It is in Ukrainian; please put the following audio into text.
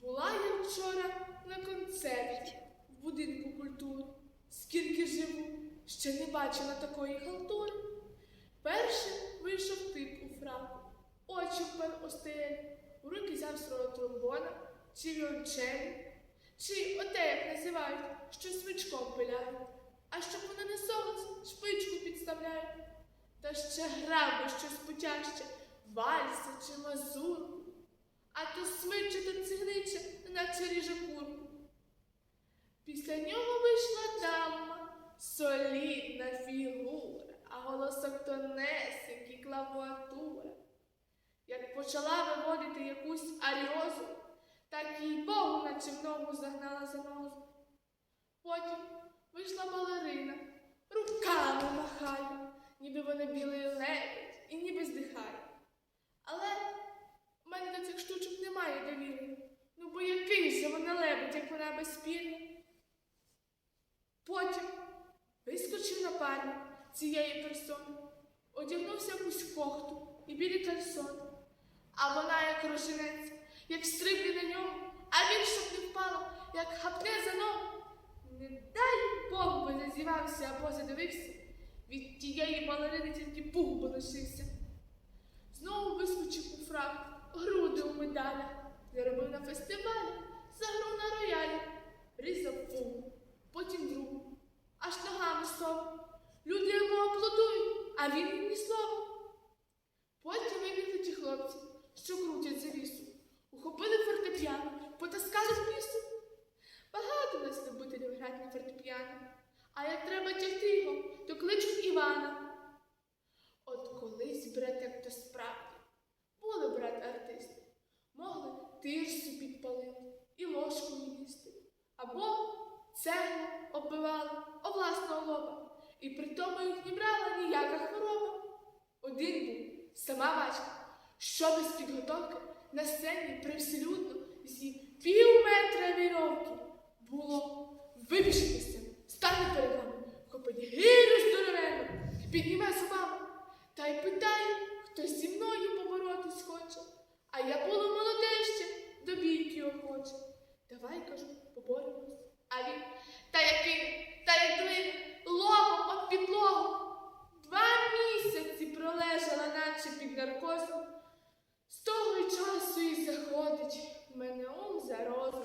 Була я вчора на концерті в будинку культури. Скільки живу, ще не бачила такої халтури. Першим вийшов тип у фраку, очі впер остель, у руки взяв свого тромбона, чи віончелі, чи оте, як називають, що свичком пиляють, а щоб вона не солоць, шпичку підставляють. Ще грав щось путяще, вальса чи мазурку, а то смиче та цигниче, наче ріже курку. Після нього вийшла дама, солідна фігура, а голосок тонесенький, клавуатура. Як почала виводити якусь аріозу, так їй Богу наче в ногу загнала занозу. Потім вийшла балерина, руками ніби вона білий лебедь і ніби здихає. Але в мене до цих штучок немає довіри. Ну бо який же вона лебедь, як вона безспільна. Потім вискочив напарник цієї персони, одягнувся якусь кохту і білі кальсони. А вона, як роженець, як стрибне на ньому, а він, щоб не впало, як хапне за ногу. Не дай Бог би не зівався або задивився, від тієї балерини тільки пух би лишився. Знову вискочив у фрак, груди у медалях, заробив на фестивалі, заграв на роялі, різав фугу, потім другу, аж ногами сов. Люди йому аплодують, а він ні слова. Потім вибігли ті хлопці, що крутять завісу, ухопили фортепіано, потаскали в лісу. Багато нас любителів грати на фортепіано, а як треба тягти його, то кличуть Івана. От колись, брат, то справді, були брат артисти, могли тирсу підпалити і ложкою їсти, або цеглу оббивали о власного лоба, і при тому їх не брала ніяка хвороба. Один був сама бачка, що без підготовки на сцені привселюдно підніме зубами та й питає, хто зі мною поборотись хоче. А я було молодеще, до бійки охоче. Давай, кажу, поборемось. А він та який, та як длин, лобом об підлогу. Два місяці пролежала, наче під наркозом. З того й часу і заходить в мене ум за розум.